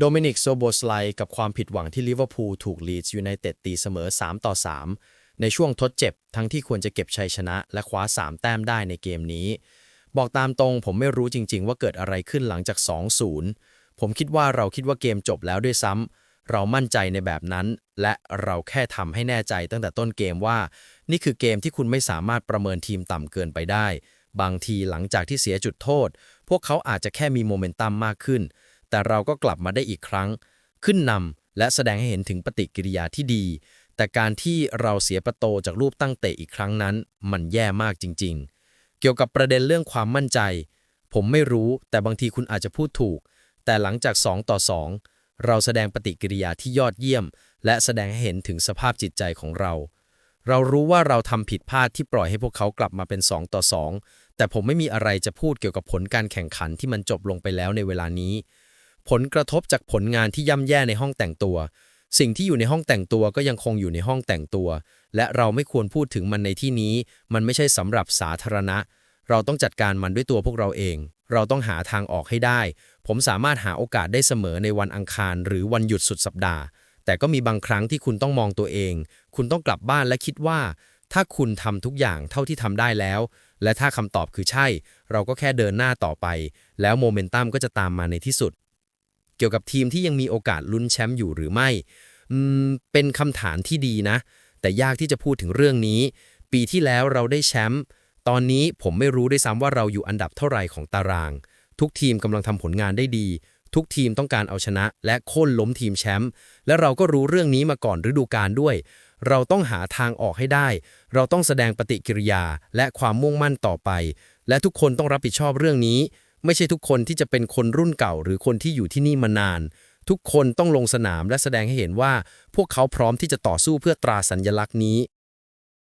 โดมินิกโซโบสไลกับความผิดหวังที่ลิเวอร์พูลถูกลีดส์ยูไนเต็ดตีเสมอ 3 ต่อ 3 ในช่วงทดเจ็บ ทั้งที่ควรจะเก็บชัยชนะ และคว้า 3 แต้มได้ในเกมนี้ บอกตามตรงผมไม่รู้จริง ๆ ว่าเกิดอะไรขึ้นหลังจาก 2-0 ผมคิดว่าเราคิดว่าเกมจบแล้วด้วยซ้ำเรามั่นใจในแบบนั้น และเราแค่ทำให้แน่ใจตั้งแต่ต้นเกมว่า นี่คือเกมที่คุณไม่สามารถประเมินทีมต่ำเกินไปได้ บางทีหลังจากที่เสียจุดโทษ พวกเขาอาจจะแค่มีโมเมนตัมมากขึ้น แต่เราก็กลับมาได้อีกครั้ง ขึ้นนำและแสดงให้เห็นถึงปฏิกิริยาที่ดี แต่การที่เราเสียประตูจากรูปตั้งเตะอีกครั้งนั้น มันแย่มากจริง ๆ เกี่ยวกับประเด็นเรื่องความมั่นใจ ผมไม่รู้แต่บางทีคุณอาจจะพูดถูก แต่หลังจาก 2 ต่อ 2 เราแสดงปฏิกิริยาที่ยอดเยี่ยม และแสดงให้เห็นถึงสภาพจิตใจของเรา เรารู้ว่าเราทำผิดพลาดที่ปล่อยให้พวกเขากลับมาเป็น 2 ต่อ 2แต่ผมไม่มีอะไรจะพูดเกี่ยวกับผลการแข่งขันที่มันจบลงไปแล้วในเวลานี้ ผลกระทบจากผลงานที่ย่ำแย่ในห้องแต่งตัว สิ่งที่อยู่ในห้องแต่งตัวก็ยังคงอยู่ในห้องแต่งตัว และเราไม่ควรพูดถึงมันในที่นี้ มันไม่ใช่สำหรับสาธารณะ เราต้องจัดการมันด้วยตัวพวกเราเอง เราต้องหาทางออกให้ได้ ผมสามารถหาโอกาสได้เสมอในวันอังคาร หรือวันหยุดสุดสัปดาห์ แต่ก็มีบางครั้งที่คุณต้องมองตัวเอง คุณต้องกลับบ้านและคิดว่า ถ้าคุณทำทุกอย่างเท่าที่ทำได้แล้ว และถ้าคำตอบคือใช่ เราก็แค่เดินหน้าต่อไป แล้วโมเมนตัมก็จะตามมาในที่สุด เกี่ยวกับทีมที่ยังมีโอกาสลุ้นแชมป์อยู่หรือไม่เป็นคำถามที่ดีนะ แต่ยากที่จะพูดถึงเรื่องนี้ ปีที่แล้วเราได้แชมป์ตอนนี้ผมไม่รู้ด้วยซ้ำว่าเราอยู่อันดับเท่าไหร่ของตาราง ทุกทีมกำลังทำผลงานได้ดี ทุกทีมต้องการเอาชนะ และโค่นล้มทีมแชมป์และเราก็รู้เรื่องนี้มาก่อนฤดูกาลด้วย เราต้องหาทางออกให้ได้ เราต้องแสดงปฏิกิริยาและความมุ่งมั่นต่อไป และทุกคนต้องรับผิดชอบเรื่องนี้ ไม่ใช่ทุกคนที่จะเป็นคนรุ่นเก่า หรือคนที่อยู่ที่นี่มานาน ทุกคนต้องลงสนามและแสดงให้เห็นว่า พวกเขาพร้อมที่จะต่อสู้เพื่อตราสัญลักษณ์นี้